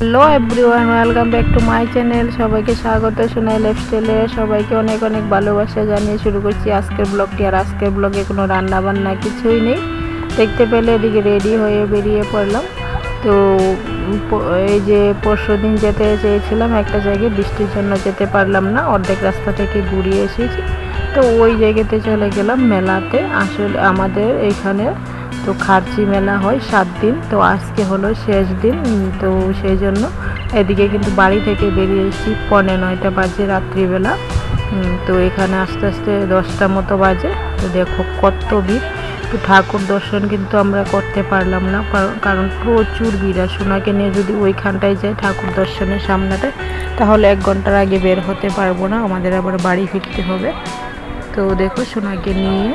Hello everyone, welcome back to my channel. সবাইকে স্বাগত সোনাই লাইফস্টাইলে সবাইকে অনেক অনেক ভালোবাসা জানিয়ে শুরু করছি আজকের ব্লগটি। আর আজকের ব্লগে কোনো রান্নাবান্না কিছুই নেই। দেখতে পেলে এদিকে রেডি হয়ে বেরিয়ে পড়লাম। তো এই যে পরশু দিন যেতে চেয়েছিলাম একটা জায়গায়, বৃষ্টির জন্য যেতে পারলাম না। অর্ধেক রাস্তা থেকে ঘুরিয়ে এসেছি। তো ওই জায়গাতে চলে গেলাম মেলাতে। আসলে আমাদের এখানে তো খার্চি মেলা হয় সাত দিন, তো আজকে হলো শেষ দিন তো সেই জন্য এদিকে কিন্তু বাড়ি থেকে বেরিয়ে এসেছি পৌনে নয়টা বাজে রাত্রিবেলা। তো এখানে আস্তে আস্তে দশটা মতো বাজে, তো দেখো কত ভিড়। তো ঠাকুর দর্শন কিন্তু আমরা করতে পারলাম না কারণ- প্রচুর ভিড় আর সোনাকে নিয়ে যদি ওইখানটায় যাই ঠাকুর দর্শনের সামনেটায় তাহলে এক ঘণ্টার আগে বের হতে পারব না, আমাদের আবার বাড়ি ফিরতে হবে। তো দেখো সোনাকে নিয়ে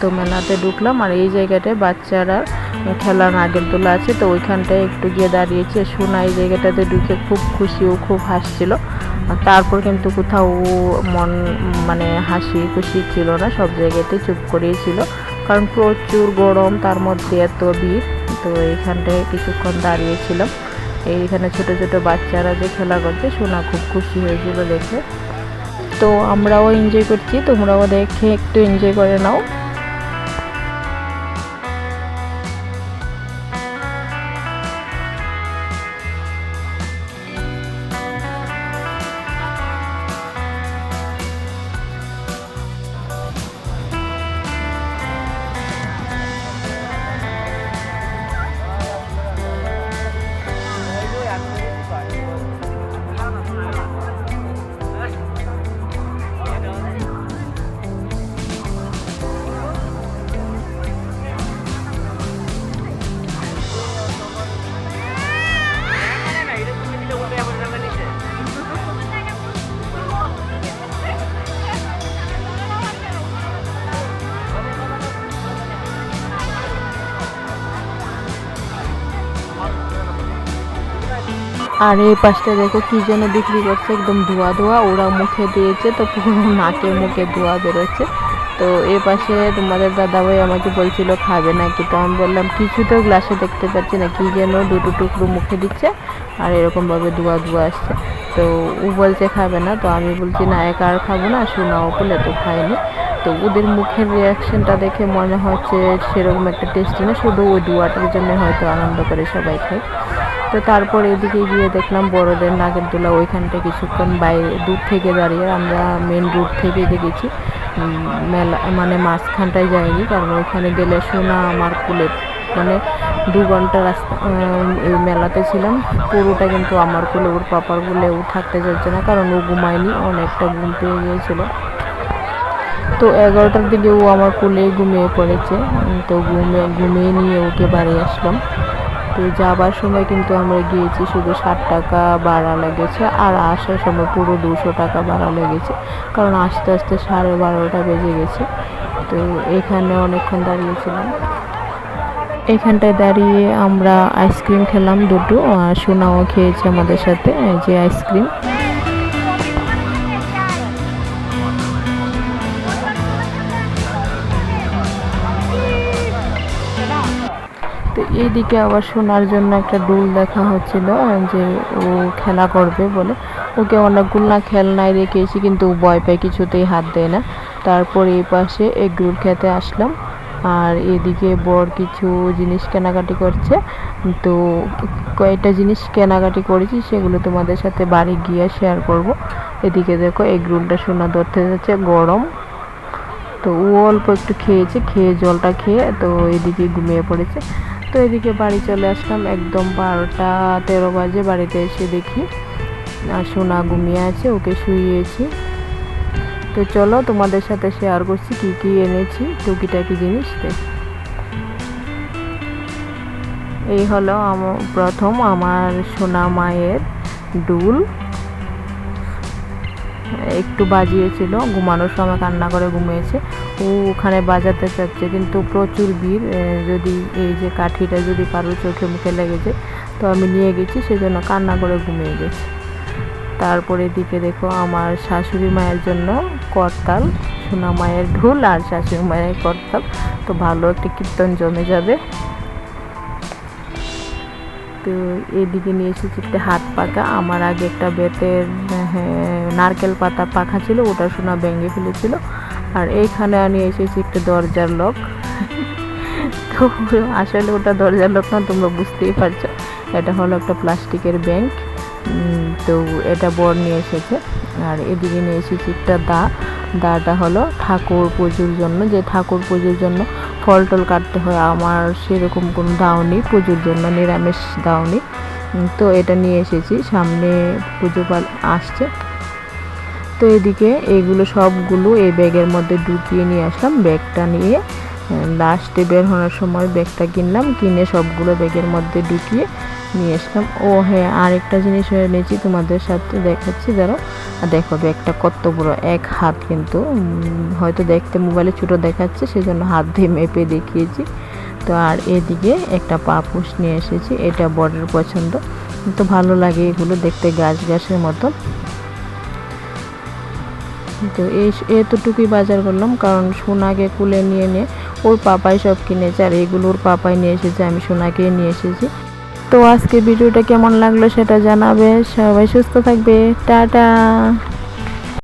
তো মেলাতে ঢুকলাম আর এই জায়গাটায় বাচ্চারা খেলার নাগের দোলা আছে, তো ওইখানটায় একটু গিয়ে দাঁড়িয়েছে। সোনা এই জায়গাটাতে ঢুকে খুব খুশি, ও খুব হাসছিল। তারপর কিন্তু কোথাও মন মানে হাসি খুশি ছিল না, সব জায়গাতে চুপ করেই ছিল। কারণ প্রচুর গরম, তার মধ্যে এত ভিড়, তো এইখানটায় কিছুক্ষণ দাঁড়িয়েছিলাম। এইখানে ছোট ছোট বাচ্চারা যে খেলা করছে, সোনা খুব খুশি হয়েছিল দেখে। তো আমরাও এনজয় করছি, তোমরাও দেখে একটু এনজয় করে নাও। আর এই পাশটা দেখো কি যেন বিক্রি করছে, একদম ধোয়া ধোয়া। ওরা মুখে দিয়েছে, তো পুরো নাকে মুখে ধোয়া বেরোচ্ছে। তো এই পাশে তোমাদের দাদাভাই আমাকে বলছিল, খাবে নাকি? তো আমি বললাম, কিছু তো গ্লাসে দেখতে পাচ্ছি না, কি যেন দুটো টুকরো মুখে দিচ্ছে আর এরকমভাবে ধোয়া ধোয়া আসছে। তো ও বলছে, খাবে না। তো আমি বলছি, না, একা আর খাব না শোনাও বলে তো খাইনি তো ওদের মুখের রিয়াকশনটা দেখে মনে হচ্ছে সেরকম একটা টেস্টি না, শুধু ওই ধোয়াটার জন্য হয়তো আনন্দ করে সবাই খায়। তারপর এদিকে গিয়ে দেখলাম বড়দের নাগের দোলা ওইখানটা কিছুক্ষণ বাইরে, দূর থেকে দাঁড়িয়ে আমরা মেন রুট থেকে দেখেছি মেলা মানে মাঝখানটায় যাইনি, কারণ ওইখানে গেলে শোনা আমার কুলে মানে দু ঘণ্টা রাস্তা মেলাতে ছিলাম, পুরোটা কিন্তু আমার কুলে, ওর পাপার কুলে ও থাকতে যাচ্ছে না, কারণ ও ঘুমায়নি, অনেকটা ঘুম পেয়ে গিয়েছিল। তো এগারোটার দিকে ও আমার কোলে ঘুমিয়ে পড়েছে তো ঘুমিয়ে ঘুমিয়ে নিয়ে ওকে বাড়ি আসলাম। তো যাবার সময় কিন্তু আমরা গিয়েছি, শুধু ষাট টাকা বাড়া লেগেছে আর আসার সময় পুরো দুশো টাকা বাড়া লেগেছে। কারণ আস্তে আস্তে সাড়ে বারোটা বেজে গেছে। তো এখানে অনেকক্ষণ দাঁড়িয়েছিলাম। এখানটায় দাঁড়িয়ে আমরা আইসক্রিম খেলাম দুটো, আর সোনাও খেয়েছে আমাদের সাথে যে আইসক্রিম এইদিকে আবার শোনার জন্য একটা ডুল দেখা হচ্ছিল, যে ও খেলা করবে বলে। ওকে অনেকগুলো খেলনায় রেখেছি, কিন্তু ভয় পায়, কিছুতেই হাত দেয় না। তারপর এই পাশে এগরোল খেতে আসলাম। আর এদিকে বর কিছু জিনিস কেনাকাটি করছে। তো কয়েকটা জিনিস কেনাকাটি করেছি, সেগুলো তোমাদের সাথে বাড়ি গিয়ে শেয়ার করব। এদিকে দেখো এগরোলটা সোনা ধরতে যাচ্ছে, গরম। তো ও অল্প একটু খেয়েছে, খেয়ে জলটা খেয়ে তো এদিকে ঘুমিয়ে পড়েছে। তো এদিকে বাড়ি চলে আসলাম, একদম বারোটা তেরো বাজে বাড়িতে এসে দেখি। আর সোনা ঘুমিয়ে আছে, ওকে শুইয়েছি। তো চলো তোমাদের সাথে শেয়ার করছি, কি কি এনেছি, টুকিটাকি জিনিস এই হলো প্রথম আমার সোনা মায়ের ডুল একটু বাজিয়েছিল, ঘুমানোর সময় কান্না করে ঘুমিয়েছে। ওখানে বাজাতে চাচ্ছে কিন্তু প্রচুর ভিড় যদি এই যে কাঠিটা যদি কারোর চোখে মুখে লেগেছে তো আমি নিয়ে গেছি সেজন্য কান্না করে ঘুমিয়ে গেছে। তারপরে দিকে দেখো আমার শাশুড়ি মায়ের জন্য করতাল সোনা মায়ের ঢোল আর শাশুড়ি মায়ের করতাল তো ভালো একটি কীর্তন জমে যাবে। তো এদিকে নিয়ে এসেছি একটা হাত পাকা আমার আগে একটা বেতের হ্যাঁ, নারকেল পাতা পাখা ছিল ওটা সোনা ভেঙে ফেলেছিল আর এইখানে আমি এসেছি একটা দরজার লক তো আসলে ওটা দরজার লক না, তোমরা বুঝতেই পারছ। এটা হলো একটা প্লাস্টিকের ব্যাংক তো এটা বর নিয়ে এসেছে। আর এদিকে নিয়ে এসেছি একটা দা। দাটা হলো ঠাকুর পুজোর জন্য। যে ঠাকুর পুজোর জন্য ফল টল কাটতে হয়, আমার সেরকম কোনো দাও নেই, পুজোর জন্য নিরামিষ দাও নেই। তো এটা নিয়ে এসেছি। সামনে পুজো আসছে। তো এদিকে এগুলো সবগুলো এই ব্যাগের মধ্যে ঢুকিয়ে নিয়ে আসলাম। ব্যাগটা নিয়ে লাস্টে বের হওয়ার সময় ব্যাগটা কিনলাম, কিনে সবগুলো ব্যাগের মধ্যে ঢুকিয়ে নিয়ে আসলাম। ও হ্যাঁ আরেকটা জিনিস এনেছি তোমাদের সাথে দেখাচ্ছি ধরো দেখো, ব্যাগটা কত বড়, এক হাত কিন্তু। হয়তো দেখতে মোবাইলে ছোটো দেখাচ্ছে, সেজন্য হাত দিয়ে মেপে দেখিয়েছি। তো আর এদিকে একটা পাপুস নিয়ে এসেছি, এটা বড়ের পছন্দ। তো ভালো লাগে এগুলো দেখতে, গাছ গাছের মতো। তো এই এতটুকুই বাজার করলাম, কারণ সোনাকে কুলে নিয়ে নিয়ে ওর পাপাই সব কিনেছে, আর এগুলো ওর পাপাই নিয়ে এসেছে, আমি সোনাকে নিয়ে এসেছি। তো আজকে ভিডিওটা কেমন লাগল সেটা জানাবে, সবাই সুস্থ থাকবে, টাটা!